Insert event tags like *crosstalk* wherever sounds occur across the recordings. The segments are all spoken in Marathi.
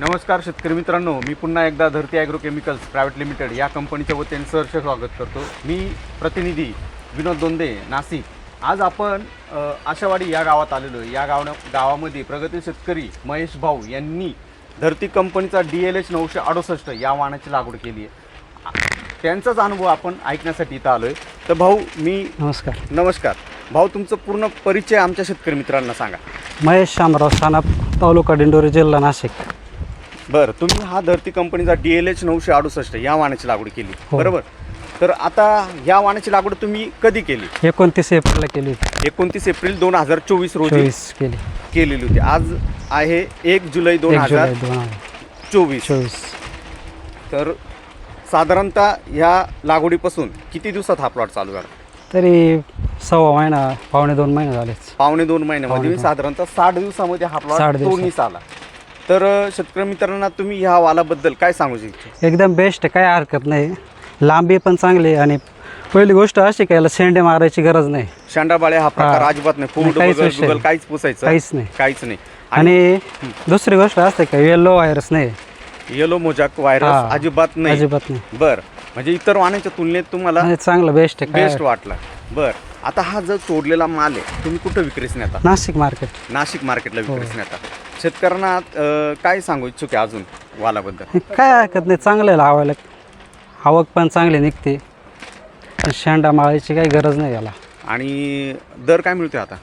नमस्कार शेतकरी मित्रांनो मी पुन्हा एकदा धरती ॲग्रो केमिकल्स प्रायव्हेट लिमिटेड या कंपनीच्या वतीने सहर्ष स्वागत करतो. मी प्रतिनिधी विनोद दोंदे नाशिक. आज आपण आशावाडी या गावात आलेलो या गाव गावामध्ये प्रगती शेतकरी महेश भाऊ यांनी धरती कंपनीचा डी एल एच नऊशे अडुसष्ट या वाहनाची लागवड केली आहे. त्यांचाच अनुभव आपण ऐकण्यासाठी इथं आलो आहे तर भाऊ मी नमस्कार. नमस्कार. भाऊ तुमचं पूर्ण परिचय आमच्या शेतकरी मित्रांना सांगा. महेश शामराव सानप तालुका दिंडोरी जिल्हा नाशिक. बरं तुम्ही हा धरती कंपनीचा डी एल एच नऊशे अडुसष्ट या वाहनाची लागवड केली. हो. बरोबर? तर आता या वाहनाची लागवड तुम्ही कधी केली? एकोणतीस एप्रिलला केली होती. एकोणतीस एप्रिल दोन हजार चोवीस रोजी चोवीस केली. केलेली होती. आज आहे एक जुलै दोन एक हजार जुलै दोन हजार चोवीस. चोवीस. तर साधारणतः ह्या लागवडीपासून किती दिवसात हा प्लॉट चालू झाला? तरी सव्वा महिना पावणे दोन महिने झालेच. पावणे दोन महिन्यामध्ये. पावणे दोन. साधारणतः साठ दिवसामध्ये हा प्लॉट साठ दिवसात. तोडणीस आला. तर शेतकरी मित्रांना तुम्ही ह्या वालाबद्दल काय सांगू इच्छिता? एकदम बेस्ट काय हरकत नाही. लांबी पण चांगली आणि पहिली गोष्ट अशी की याला शेंडे मारायची गरज नाही. शांडाबाळे हा प्रकार हा. अजिबात नाही. काहीच विषय नाही. काहीच पुसायचं काहीच नाही. काहीच नाही. आणि दुसरी गोष्ट असते का येलो व्हायरस नाही. येलो मोजाक व्हायरस हा. अजिबात नाही. अजिबात नाही. बर. म्हणजे इतर वाहनांच्या तुलनेत तुम्हाला चांगलं बेस्ट आहे बेस्ट काय? वाटला. बर. आता हा जर तोडलेला माल आहे तुम्ही कुठं विक्रीस नेता? नाशिक मार्केट नाशिक मार्केटला हो. विक्रीस नेता. शेतकऱ्यांना अं, काय सांगू इच्छुक आहे अजून वालाबद्दल? *laughs* काय हरकत नाही चांगलं आहे लावायला. आवक पण चांगली निघते. पण शेंडा माळायची काही गरज नाही याला. आणि दर काय मिळते आता?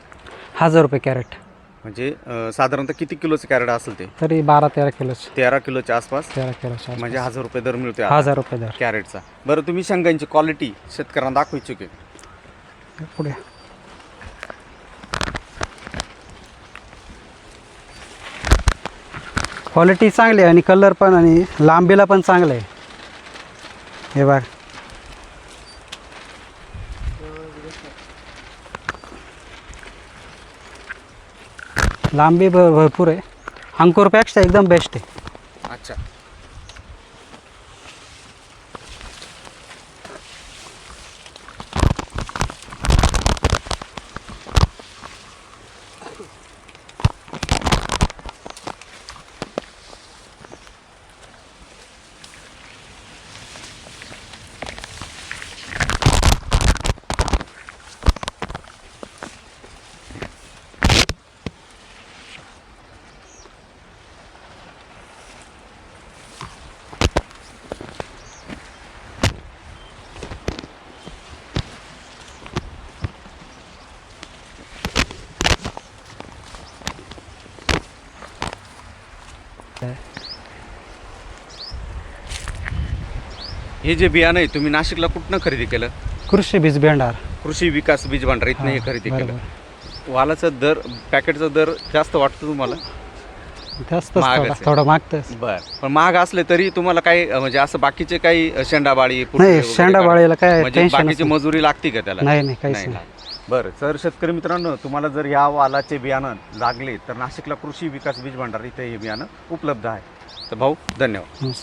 हजार रुपये कॅरेट. म्हणजे अं, साधारणतः किती किलोचं कॅरेट असेल ते? तरी बारा तेरा किलोच. तेरा किलोच्या आसपास? तेरा किलोच्या म्हणजे. हजार रुपये दर मिळतोय आता हजार रुपये दर. कॅरेटचा. बरं तुम्ही शेंगांची क्वालिटी शेतकऱ्यांना दाखवू इच्छुक आहे. पुढे. क्वालिटी चांगली आहे आणि कलर पण आणि लांबीला पण चांगलं आहे. हे बघ. लांबी भरपूर आहे. अंकुरपेक्षा एकदम बेस्ट आहे. अच्छा. हे जे बियाणं आहे तुम्ही नाशिकला कुठनं खरेदी केलं? कृषी बीज भेंडार. कृषी विकास बीज भांडार इथनं हे खरेदी. केलं. वालाचा दर पॅकेटचा दर जास्त वाटतो तुम्हाला? महागच थोडा आहे. थोडं मागतंच बर. पण महाग असले तरी तुम्हाला काही अं, म्हणजे असं बाकीचे काही शेंडाबाळी पुटके नाही वगैरे शेंडाबाळीला काय म्हणजे टेन्शन बाकीची मजुरी लागते का त्याला? नाही नाही काहीच नाही नाही. लागत. बरं सर शेतकरी मित्रांनो तुम्हाला जर ह्या वालाचे बियाणं लागले तर नाशिकला कृषी विकास बीज भांडार इथे हे बियाणं उपलब्ध आहे. तर भाऊ धन्यवाद.